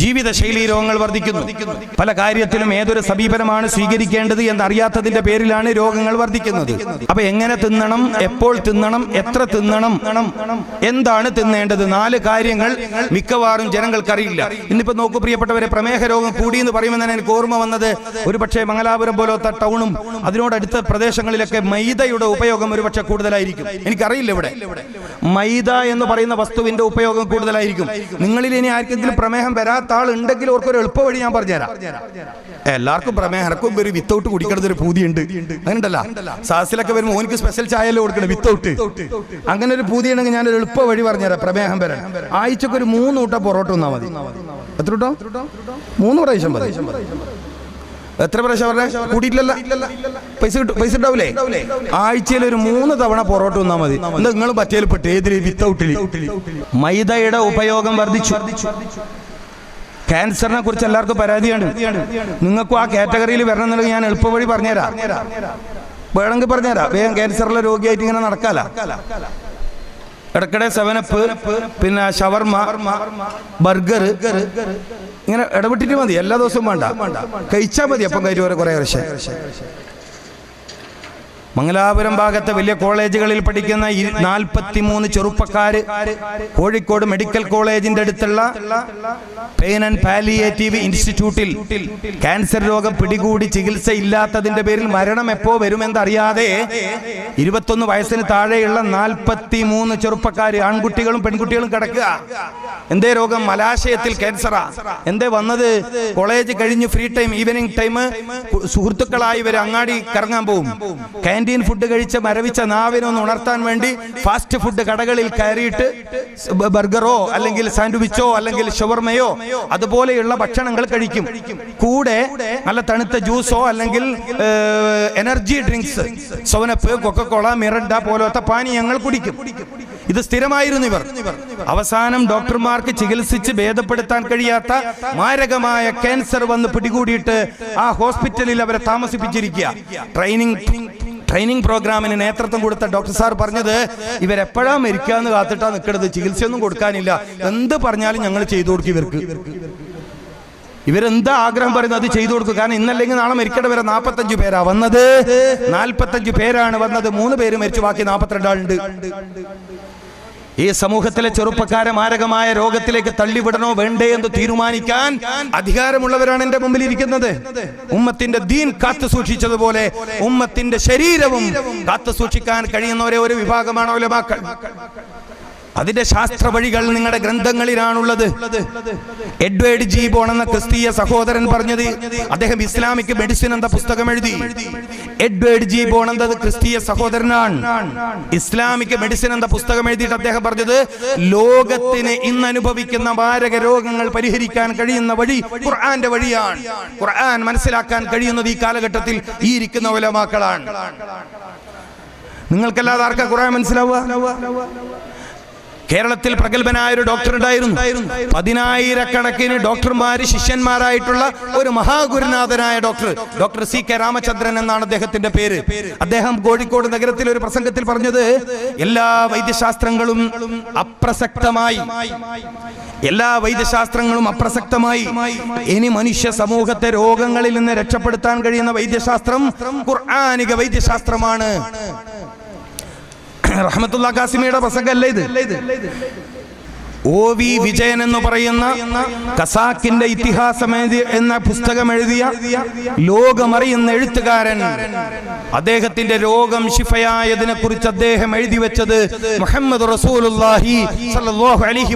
ജീവിതശൈലി രോഗങ്ങൾ വർദ്ധിക്കുന്നു. പല കാര്യത്തിലും ഏതൊരു സമീപനമാണ് സ്വീകരിക്കേണ്ടത് എന്നറിയാത്തതിന്റെ പേരിലാണ് രോഗങ്ങൾ വർദ്ധിക്കുന്നത്. അപ്പൊ എങ്ങനെ തിന്നണം? എപ്പോൾ തിന്നണം? എത്ര തിന്നണം? എന്താണ് തിന്നേണ്ടത്? നാല് കാര്യങ്ങൾ മിക്കവാറും ജനങ്ങൾക്കറിയില്ല. ഇന്നിപ്പോ നോക്കൂ പ്രിയപ്പെട്ടവരെ പ്രമേഹ രോഗം കൂടി എന്ന് പറയുമ്പോൾ തന്നെ എനിക്ക് ഓർമ്മ വന്നത് ഒരു പക്ഷേ മംഗലാപുരം പോലത്തെ ടൗണും അതിനോടടുത്ത പ്രദേശങ്ങളിലൊക്കെ മൈദയുടെ ഉപയോഗം ഒരു പക്ഷേ കൂടുതലായിരിക്കും. എനിക്കറിയില്ല ഇവിടെ. മൈദ എന്ന് പറയുന്ന വസ്തുവിന്റെ ഉപയോഗം കൂടുതലായിരിക്കും. നിങ്ങളിൽ ഇനി ആർക്കെങ്കിലും പ്രമേഹം വരാത്ത ആൾ ഉണ്ടെങ്കിൽ ഓർക്കൊരു എളുപ്പ വഴി ഞാൻ പറഞ്ഞുതരാം. എല്ലാവർക്കും പ്രമേഹം. എനക്കും ഒരു വിത്തൗട്ട് കുടിക്കണത് ഒരു പൂതിയുണ്ട്. അങ്ങനെയുണ്ടല്ല? സാസിലൊക്കെ വരുമ്പോൾ ഓനിക്ക് സ്പെഷ്യൽ ചായല്ലോ കൊടുക്കണം? വിത്തൗട്ട് അങ്ങനെ ഒരു പൂതി ഉണ്ടെങ്കിൽ ഞാൻ ഒരു എളുപ്പ വഴി പറഞ്ഞുതരാം. പ്രമേഹം വരാൻ. ആഴ്ചക്ക് ഒരു മൂന്ന് കൂട്ടം പൊറോട്ട വന്നാൽ മതി. എത്ര കൂട്ടോ? മൂന്ന് പ്രാവശ്യം മതി. എത്ര പ്രാവശ്യം പറഞ്ഞ? കൂട്ടിയിട്ടില്ല പൈസ കിട്ടും. പൈസ ഉണ്ടാവില്ലേ ആഴ്ചയിൽ ഒരു മൂന്ന് തവണ പൊറോട്ട വന്നാൽ മതി. നിങ്ങൾ പറ്റിയാൽ പെട്ട് ഏതിൽ വിത്തൗട്ടിൽ മൈദയുടെ ഉപയോഗം വർദ്ധിച്ചു. ക്യാൻസറിനെ കുറിച്ച് എല്ലാവർക്കും പരാതിയാണ് നിങ്ങൾക്കും ആ കാറ്റഗറിയിൽ വരണം എന്നുള്ളത് ഞാൻ എളുപ്പവഴി പറഞ്ഞുതരാം. വേണമെങ്കിൽ പറഞ്ഞുതരാം. വേഗം ക്യാൻസറിലെ രോഗിയായിട്ട് ഇങ്ങനെ നടക്കാല. ഇടക്കിടെ സെവനപ്പ് പിന്നെ ഷവർമ ബർഗർ ഇങ്ങനെ ഇടപെട്ടിട്ട് മതി. എല്ലാ ദിവസവും വേണ്ട. കഴിച്ചാൽ മതി അപ്പം കഴിച്ചു വരെ കുറേ വർഷം. മംഗലാപുരം ഭാഗത്തെ വലിയ കോളേജുകളിൽ പഠിക്കുന്ന നാൽപ്പത്തി മൂന്ന് ചെറുപ്പക്കാര് കോഴിക്കോട് മെഡിക്കൽ കോളേജിന്റെ അടുത്തുള്ള പെയിൻ ആൻഡ് പാലിയേറ്റീവ് ഇൻസ്റ്റിറ്റ്യൂട്ടിൽ ക്യാൻസർ രോഗം പിടികൂടി ചികിത്സ ഇല്ലാത്തതിന്റെ പേരിൽ മരണം എപ്പോ വരുമെന്നറിയാതെ ഇരുപത്തൊന്ന് വയസ്സിന് താഴെയുള്ള നാൽപ്പത്തി മൂന്ന് ചെറുപ്പക്കാര് ആൺകുട്ടികളും പെൺകുട്ടികളും കിടക്കുക. എന്തേ രോഗം? മലാശയത്തിൽ ക്യാൻസറാ എന്തേ വന്നത്? കോളേജ് കഴിഞ്ഞ് ഫ്രീ ടൈം ഈവനിങ് ടൈം സുഹൃത്തുക്കളായി ഇവർ അങ്ങാടി കറങ്ങാൻ പോകും ക്യാന്റീൻ ഫുഡ് കഴിച്ച് മരവിച്ച നാവിനൊന്ന് ഉണർത്താൻ വേണ്ടി ഫാസ്റ്റ് ഫുഡ് കടകളിൽ കയറിയിട്ട് ബർഗറോ അല്ലെങ്കിൽ സാൻഡ്വിച്ചോ അല്ലെങ്കിൽ ഷവർമയോ അതുപോലെയുള്ള ഭക്ഷണങ്ങൾ കഴിക്കും. കൂടെ നല്ല തണുത്ത ജ്യൂസോ അല്ലെങ്കിൽ എനർജി ഡ്രിങ്ക്സ് സോനപ്പ് കൊക്കക്കോള മിറണ്ട പോലത്തെ പാനീയങ്ങൾ കുടിക്കും. ഇത് സ്ഥിരമായിരുന്നു ഇവർ. അവസാനം ഡോക്ടർമാർക്ക് ചികിത്സിച്ച് ഭേദപ്പെടുത്താൻ കഴിയാത്ത മാരകമായ ക്യാൻസർ വന്ന് പിടികൂടിയിട്ട് ആ ഹോസ്പിറ്റലിൽ അവരെ താമസിപ്പിച്ചിരിക്കുക. ട്രെയിനിങ് ട്രെയിനിങ് പ്രോഗ്രാമിന് നേതൃത്വം കൊടുത്ത ഡോക്ടർ സാർ പറഞ്ഞത് ഇവരെപ്പോഴാ മരിക്കാന്ന് കാത്തിട്ടാ നിൽക്കണത് ചികിത്സയൊന്നും കൊടുക്കാനില്ല. എന്ത് പറഞ്ഞാലും ഞങ്ങൾ ചെയ്തു കൊടുക്കും ഇവർക്ക്. ഇവരെന്താ ആഗ്രഹം പറയുന്നത്? അത് ചെയ്തു കൊടുക്കും. കാരണം ഇന്നല്ലെങ്കിൽ നാളെ മരിക്കേണ്ട വരെ നാൽപ്പത്തഞ്ച് പേരാ. വന്നത് നാൽപ്പത്തഞ്ച് പേരാണ് വന്നത്. മൂന്ന് പേര് മരിച്ചു. ബാക്കി നാൽപ്പത്തിരണ്ട് ആളുണ്ട്. ഈ സമൂഹത്തിലെ ചെറുപ്പക്കാരെ മാരകമായ രോഗത്തിലേക്ക് തള്ളിവിടണോ വേണ്ടേ എന്ന് തീരുമാനിക്കാൻ അധികാരമുള്ളവരാണ് എന്റെ മുമ്പിൽ ഇരിക്കുന്നത് ഉമ്മത്തിന്റെ ദീൻ കാത്തു സൂക്ഷിച്ചതുപോലെ ഉമ്മത്തിന്റെ ശരീരവും കാത്തു സൂക്ഷിക്കാൻ കഴിയുന്നവരെ ഒരു വിഭാഗമാണ് ഉലമാക്കൾ. അതിന്റെ ശാസ്ത്ര വഴികൾ നിങ്ങളുടെ ഗ്രന്ഥങ്ങളിലാണുള്ളത്. Edward G. ബോൺ എന്ന ക്രിസ്തീയ സഹോദരൻ പറഞ്ഞത് അദ്ദേഹം ഇസ്ലാമിക് മെഡിസിൻ എന്ന പുസ്തകം എഴുതി. Edward G. ബോൺ എന്നത് ക്രിസ്തീയ സഹോദരനാണ്. ഇസ്ലാമിക് മെഡിസിൻ എന്ന പുസ്തകം എഴുതിയിട്ട് അദ്ദേഹം പറഞ്ഞത് ലോകത്തിന് ഇന്ന് അനുഭവിക്കുന്ന മാരക രോഗങ്ങൾ പരിഹരിക്കാൻ കഴിയുന്ന വഴി ഖുർആന്റെ വഴിയാണ്. ഖുർആൻ മനസ്സിലാക്കാൻ കഴിയുന്നത് ഈ കാലഘട്ടത്തിൽ ഈ ഇരിക്കുന്ന ഉലമാക്കളാണ്. നിങ്ങൾക്കല്ലാതെ ആർക്കാ ഖുർആൻ മനസ്സിലാവുക? കേരളത്തിൽ പ്രഗത്ഭനായ ഒരു ഡോക്ടർ ഉണ്ടായിരുന്നു. പതിനായിരക്കണക്കിന് ഡോക്ടർമാര് ശിഷ്യന്മാരായിട്ടുള്ള ഒരു മഹാഗുരുനാഥനായ doctor doctor C K Ramachandran എന്നാണ് അദ്ദേഹത്തിന്റെ പേര്. അദ്ദേഹം കോഴിക്കോട് നഗരത്തിൽ ഒരു പ്രസംഗത്തിൽ പറഞ്ഞത് എല്ലാ വൈദ്യശാസ്ത്രങ്ങളും അപ്രസക്തമായി എല്ലാ വൈദ്യശാസ്ത്രങ്ങളും അപ്രസക്തമായി ഇനി മനുഷ്യ സമൂഹത്തെ രോഗങ്ങളിൽ നിന്ന് രക്ഷപ്പെടുത്താൻ കഴിയുന്ന വൈദ്യശാസ്ത്രം ഖുർആാനിക വൈദ്യശാസ്ത്രമാണ്. റഹ്മത്തുള്ള കാസിമിയുടെ പ്രസംഗമല്ല ഇത്? ഓ വി വിജയൻ എന്ന് പറയുന്ന കസാക്കിന്റെ ഇതിഹാസം എന്ന പുസ്തകം എഴുതിയ ലോകമറിയുന്ന എഴുത്തുകാരൻ. അദ്ദേഹത്തിന്റെ രോഗം ശിഫയായതിനെ കുറിച്ച് അദ്ദേഹം എഴുതി വെച്ചത് മുഹമ്മദ് റസൂലുള്ളാഹി സല്ലല്ലാഹു അലൈഹി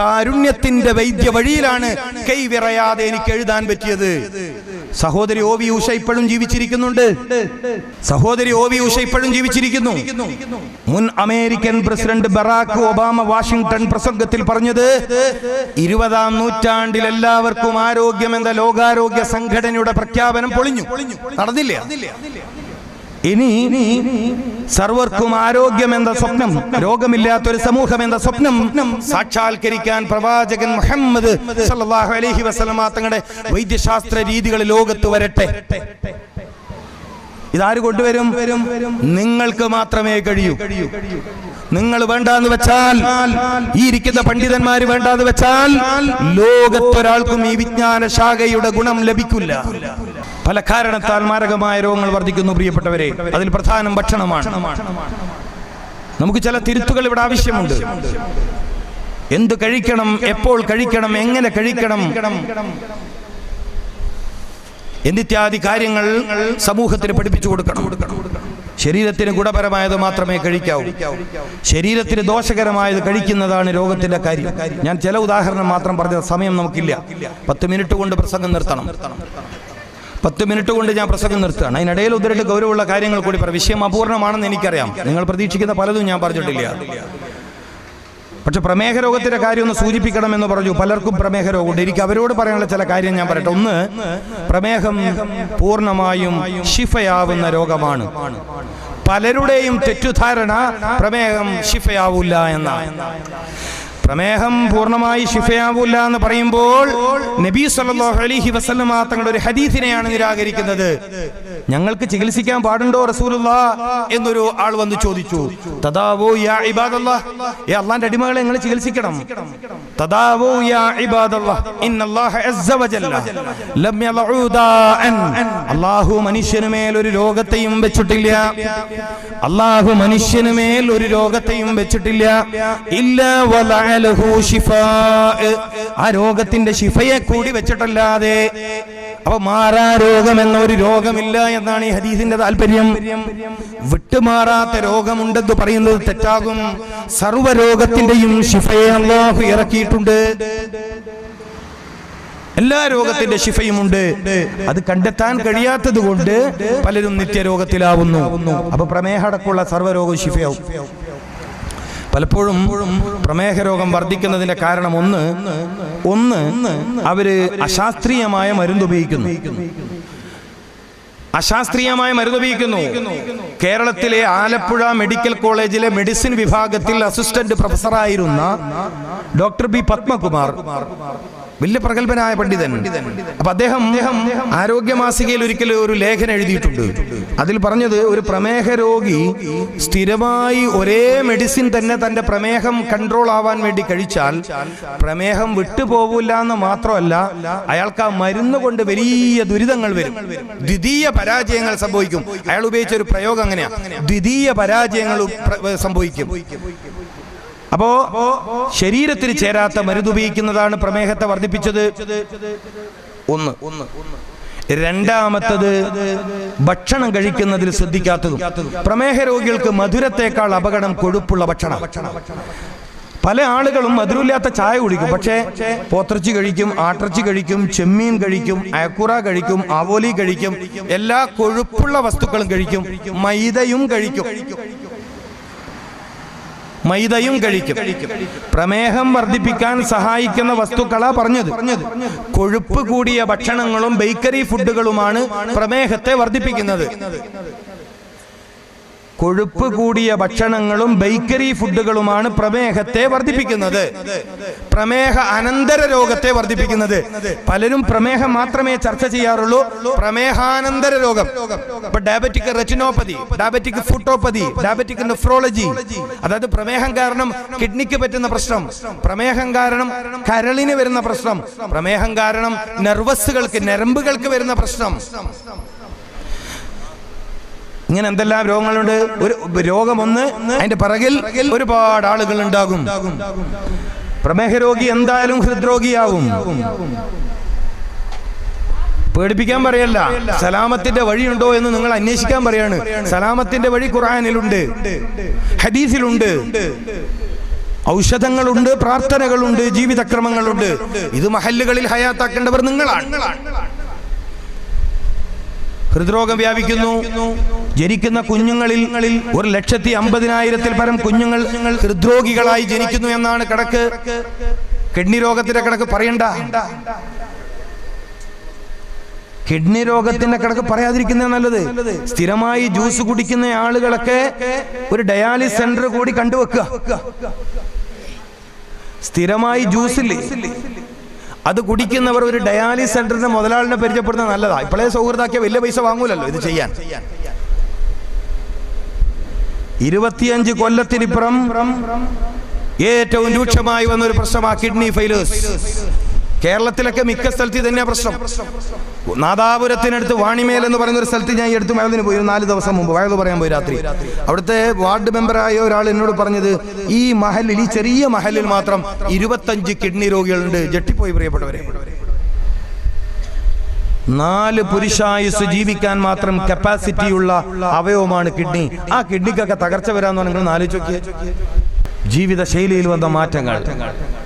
കാരുണ്യത്തിന്റെ വൈദ്യ വഴിയിലാണ് കൈവിറയാതെ എനിക്ക് എഴുതാൻ പറ്റിയത്. സഹോദരി ഒ വി ഉഷ ഇപ്പോഴും ജീവിച്ചിരിക്കുന്നുണ്ട്. സഹോദരി ഒ വി ഉഷ ഇപ്പോഴും ജീവിച്ചിരിക്കുന്നു. മുൻ American president Barack Obama Washington പ്രസംഗത്തിൽ പറഞ്ഞത് ഇരുപതാം നൂറ്റാണ്ടിൽ എല്ലാവർക്കും ആരോഗ്യം എന്ന ലോകാരോഗ്യ സംഘടനയുടെ പ്രഖ്യാപനം പൊളിഞ്ഞു. നടന്നില്ല. ഇനി സർവർക്കും ആരോഗ്യം എന്ന സ്വപ്നം രോഗമില്ലാത്തൊരു സമൂഹം എന്ന സ്വപ്നം സാക്ഷാത്കരിക്കാൻ പ്രവാചകൻ മുഹമ്മദ് സല്ലല്ലാഹു അലൈഹി വസല്ലമ തങ്ങളുടെ വൈദ്യശാസ്ത്ര രീതികൾ ലോകത്ത് വരട്ടെ. ഇതാര് കൊണ്ടുവരും? നിങ്ങൾക്ക് മാത്രമേ കഴിയൂ. നിങ്ങൾ വേണ്ടാന്ന് വെച്ചാൽ ഈ ഇരിക്കുന്ന പണ്ഡിതന്മാര് വേണ്ടാന്ന് വെച്ചാൽ ലോകത്തൊരാൾക്കും ഈ വിജ്ഞാന ശാഖയുടെ ഗുണം ലഭിക്കില്ല. പല കാരണത്താൽ മാരകമായ രോഗങ്ങൾ വർദ്ധിക്കുന്നു പ്രിയപ്പെട്ടവരെ. അതിൽ പ്രധാനം ഭക്ഷണമാണ്. നമുക്ക് ചില തിരുത്തുകൾ ഇവിടെ ആവശ്യമുണ്ട്. എന്ത് കഴിക്കണം എപ്പോൾ കഴിക്കണം എങ്ങനെ കഴിക്കണം എന്നിത്യാദി കാര്യങ്ങൾ സമൂഹത്തിന് പഠിപ്പിച്ചു കൊടുക്കണം. ശരീരത്തിന് ഗുണപരമായത് മാത്രമേ കഴിക്കാവൂ. ശരീരത്തിന് ദോഷകരമായത് കഴിക്കുന്നതാണ് രോഗത്തിന്റെ കാര്യം. ഞാൻ ചില ഉദാഹരണം മാത്രം പറഞ്ഞ സമയം നമുക്കില്ല. പത്ത് മിനിറ്റ് കൊണ്ട് പ്രസംഗം നിർത്തണം. പത്ത് മിനിറ്റ് കൊണ്ട് ഞാൻ പ്രസംഗം നിർത്തുകയാണ്. അതിനിടയിൽ ഉദരട്ട് ഗൗരവമുള്ള കാര്യങ്ങൾ കൂടി പറയാം വിഷയം അപൂർണമാണെന്ന് എനിക്കറിയാം. നിങ്ങൾ പ്രതീക്ഷിക്കുന്ന പലതും ഞാൻ പറഞ്ഞിട്ടില്ല. പക്ഷെ പ്രമേഹ രോഗത്തിന്റെ കാര്യം ഒന്ന് സൂചിപ്പിക്കണമെന്ന് പറഞ്ഞു. പലർക്കും പ്രമേഹ രോഗമുണ്ട്. എനിക്ക് അവരോട് പറയാനുള്ള ചില കാര്യം ഞാൻ പറയട്ടെ. ഒന്ന് പ്രമേഹം പൂർണമായും ഷിഫയാവുന്ന രോഗമാണ്. പലരുടെയും തെറ്റുധാരണ പ്രമേഹം ഷിഫയാവൂല എന്നാണ്. പ്രമേഹം പൂർണമായി ശിഫയാവൂല്ല എന്ന് പറയുമ്പോൾ നബി സല്ലല്ലാഹു അലൈഹി വസല്ലമ തങ്ങളുടെ ഒരു ഹദീസിനെയാണ് നിരാകരിക്കുന്നത്. ഞങ്ങൾക്ക് ചികിത്സിക്കാൻ പാടുണ്ടോ റസൂലുള്ള? എന്നൊരു ആൾ വന്ന് ചോദിച്ചു. തദാവോ യാ ഇബാദല്ലാ. ഏ അള്ളാന്റെ അടിമകളെ നിങ്ങൾ ചികിത്സിക്കണം. തദാവോ യാ ഇബാദല്ലാ. ഇന്നല്ലാഹ അസ്സ വജല്ല. ലം അൻ. അല്ലാഹു മനുഷ്യനുമേൽ ഒരു രോഗത്തെയും വെച്ചിട്ടില്ല. അല്ലാഹു മനുഷ്യനുമേൽ ഒരു രോഗത്തെയും വെച്ചിട്ടില്ല. ഇല്ല ശിഫാ ആ രോഗത്തിന്റെ ശിഫയെ കൂടി വെച്ചിട്ടല്ലാതെ അപ്പൊ മാറാ രോഗം എന്ന ഒരു രോഗമില്ല എന്നാണ് ഈ ഹദീസിന്റെ താല്പര്യം. വിട്ടുമാറാത്ത രോഗമുണ്ടെന്ന് പറയുന്നത് തെറ്റാകും. സർവരോഗത്തിന്റെയും ശിഫയെ അള്ളാഹു ഇറക്കിയിട്ടുണ്ട്. എല്ലാ രോഗത്തിന്റെ ശിഫയുമുണ്ട് അത് കണ്ടെത്താൻ കഴിയാത്തത് കൊണ്ട് പലരും നിത്യരോഗത്തിലാവുന്നു. അപ്പൊ പ്രമേഹടക്കുള്ള സർവരോഗവും ശിഫയാവും. പലപ്പോഴും പ്രമേഹ രോഗം വർദ്ധിക്കുന്നതിന്റെ കാരണം ഒന്ന് ഒന്ന് അവർ അശാസ്ത്രീയമായ മരുന്ന് ഉപയോഗിക്കുന്നു. അശാസ്ത്രീയമായ മരുന്ന് ഉപയോഗിക്കുന്നു. കേരളത്തിലെ ആലപ്പുഴ മെഡിക്കൽ കോളേജിലെ മെഡിസിൻ വിഭാഗത്തിൽ അസിസ്റ്റന്റ് പ്രൊഫസറായിരുന്ന ഡോക്ടർ ബി പത്മകുമാർ. വലിയ പ്രഗത്ഭനായ പണ്ഡിതൻ. അപ്പൊ അദ്ദേഹം ആരോഗ്യ മാസികയിൽ ഒരിക്കൽ ഒരു ലേഖനം എഴുതിയിട്ടുണ്ട്. അതിൽ പറഞ്ഞത് ഒരു പ്രമേഹ രോഗി സ്ഥിരമായി ഒരേ മെഡിസിൻ തന്നെ തന്റെ പ്രമേഹം കൺട്രോൾ ആവാൻ വേണ്ടി കഴിച്ചാൽ പ്രമേഹം വിട്ടുപോകില്ല എന്ന് മാത്രമല്ല അയാൾക്ക് ആ മരുന്ന് കൊണ്ട് വലിയ ദുരിതങ്ങൾ വരും. ദ്വിതീയ പരാജയങ്ങൾ സംഭവിക്കും. അയാൾ ഉപയോഗിച്ച ഒരു പ്രയോഗം അങ്ങനെയാ. ദ്വിതീയ പരാജയങ്ങൾ പ്ര- സംഭവിക്കും. അപ്പോ ശരീരത്തിൽ ചേരാത്ത മരുന്ന് ഉപയോഗിക്കുന്നതാണ് പ്രമേഹത്തെ വർദ്ധിപ്പിച്ചത്. ഒന്ന്. ഒന്ന് രണ്ടാമത്തത് ഭക്ഷണം കഴിക്കുന്നതിൽ ശ്രദ്ധിക്കാത്തതും പ്രമേഹ രോഗികൾക്ക് മധുരത്തേക്കാൾ അപകടം കൊഴുപ്പുള്ള ഭക്ഷണം. പല ആളുകളും മധുരമില്ലാത്ത ചായ കുടിക്കും. പക്ഷേ പോത്തിറച്ചി കഴിക്കും ആട്ടിറച്ചി കഴിക്കും ചെമ്മീൻ കഴിക്കും അയക്കുറ കഴിക്കും ആവോലി കഴിക്കും എല്ലാ കൊഴുപ്പുള്ള വസ്തുക്കളും കഴിക്കും മൈദയും കഴിക്കും. മൈദയും കഴിക്കും. പ്രമേഹം വർദ്ധിപ്പിക്കാൻ സഹായിക്കുന്ന വസ്തുക്കളാ പറഞ്ഞത്. കൊഴുപ്പ് കൂടിയ ഭക്ഷണങ്ങളും ബേക്കറി ഫുഡുകളുമാണ് പ്രമേഹത്തെ വർദ്ധിപ്പിക്കുന്നത്. കൊഴുപ്പ് കൂടിയ ഭക്ഷണങ്ങളും ബേക്കറി ഫുഡുകളുമാണ് പ്രമേഹത്തെ വർദ്ധിപ്പിക്കുന്നത്. പ്രമേഹ അനന്തര രോഗത്തെ വർദ്ധിപ്പിക്കുന്നത്. പലരും പ്രമേഹം മാത്രമേ ചർച്ച ചെയ്യാറുള്ളൂ. പ്രമേഹാനന്തര രോഗം. ഇപ്പൊ ഡയബറ്റിക് റെറ്റിനോപ്പതി ഡയബറ്റിക് ഫുട്ടോപ്പതി ഡയബറ്റിക് നെഫ്രോളജി അതായത് പ്രമേഹം കാരണം കിഡ്നിക്ക് പറ്റുന്ന പ്രശ്നം. പ്രമേഹം കാരണം കരളിന് വരുന്ന പ്രശ്നം. പ്രമേഹം കാരണം നെർവസുകൾക്ക് ഞരമ്പുകൾക്ക് വരുന്ന പ്രശ്നം. ഇങ്ങനെ എന്തെല്ലാം രോഗങ്ങളുണ്ട്? ഒരു രോഗമൊന്ന് അതിന്റെ പിറകിൽ ഒരുപാട് ആളുകൾ ഉണ്ടാകും. പ്രമേഹ രോഗി എന്തായാലും ഹൃദ്രോഗിയാവും പേടിപ്പിക്കാൻ പറയല്ല. സലാമത്തിന്റെ വഴിയുണ്ടോ എന്ന് നിങ്ങൾ അന്വേഷിക്കാൻ പറയാണ്. സലാമത്തിന്റെ വഴി ഖുറാനിലുണ്ട് ഹദീസിലുണ്ട്. ഔഷധങ്ങളുണ്ട് പ്രാർത്ഥനകളുണ്ട് ജീവിതക്രമങ്ങളുണ്ട്. ഇത് മഹല്ലുകളിൽ ഹയാത്താക്കേണ്ടവർ നിങ്ങളാണ്. ഹൃദ്രോഗം വ്യാപിക്കുന്നു. ജനിക്കുന്ന കുഞ്ഞുങ്ങളിൽ ഒരു ലക്ഷത്തി അമ്പതിനായിരത്തിൽ പരം കുഞ്ഞുങ്ങൾ ഹൃദ്രോഗികളായി ജനിക്കുന്നു എന്നാണ് കണക്ക്. കിഡ്നി രോഗത്തിന്റെ കണക്ക് പറയണ്ട. കിഡ്നി രോഗത്തിന്റെ കണക്ക് പറയാതിരിക്കുന്ന നല്ലത്. സ്ഥിരമായി ജ്യൂസ് കുടിക്കുന്ന ആളുകളൊക്കെ ഒരു ഡയാലിസ് സെന്റർ കൂടി കണ്ടുവെക്കുക. സ്ഥിരമായി ജ്യൂസില്ലേ? അത് കുടിക്കുന്നവർ ഒരു ഡയാലിസ് സെന്ററിന്റെ മുതലാളിനെ പരിചയപ്പെടുന്നത് നല്ലതാ. ഇപ്പോഴേ സൗഹൃദാക്കിയ വലിയ പൈസ വാങ്ങൂലല്ലോ ഇത് ചെയ്യാൻ. ഇരുപത്തിയഞ്ച് കൊല്ലത്തിനിപ്പുറം ഏറ്റവും രൂക്ഷമായി വന്ന ഒരു പ്രശ്നമാണ് കിഡ്നി ഫെയിലേഴ്സ്. കേരളത്തിലൊക്കെ മിക്ക സ്ഥലത്ത് തന്നെയാ പ്രശ്നം. നാദാപുരത്തിനടുത്ത് വാണിമേൽ എന്ന് പറയുന്ന ഒരു സ്ഥലത്ത് ഞാൻ എടുത്തു മേലതിന് പോയി നാല് ദിവസം മുമ്പ് വയത് പറയാൻ പോയി രാത്രി. അവിടുത്തെ വാർഡ് മെമ്പറായ ഒരാൾ എന്നോട് പറഞ്ഞത് ഈ മഹലിൽ ഈ ചെറിയ മഹലിൽ മാത്രം ഇരുപത്തഞ്ച് കിഡ്നി രോഗികളുണ്ട്. ജെട്ടിപ്പോയി പ്രിയപ്പെട്ടവരെ. നാല് പുരുഷായുസ് ജീവിക്കാൻ മാത്രം കപ്പാസിറ്റിയുള്ള അവയവമാണ് കിഡ്നി. ആ കിഡ്നിക്കൊക്കെ തകർച്ച പറഞ്ഞാൽ നിങ്ങൾ ജീവിത ശൈലിയിൽ വന്ന മാറ്റങ്ങൾ.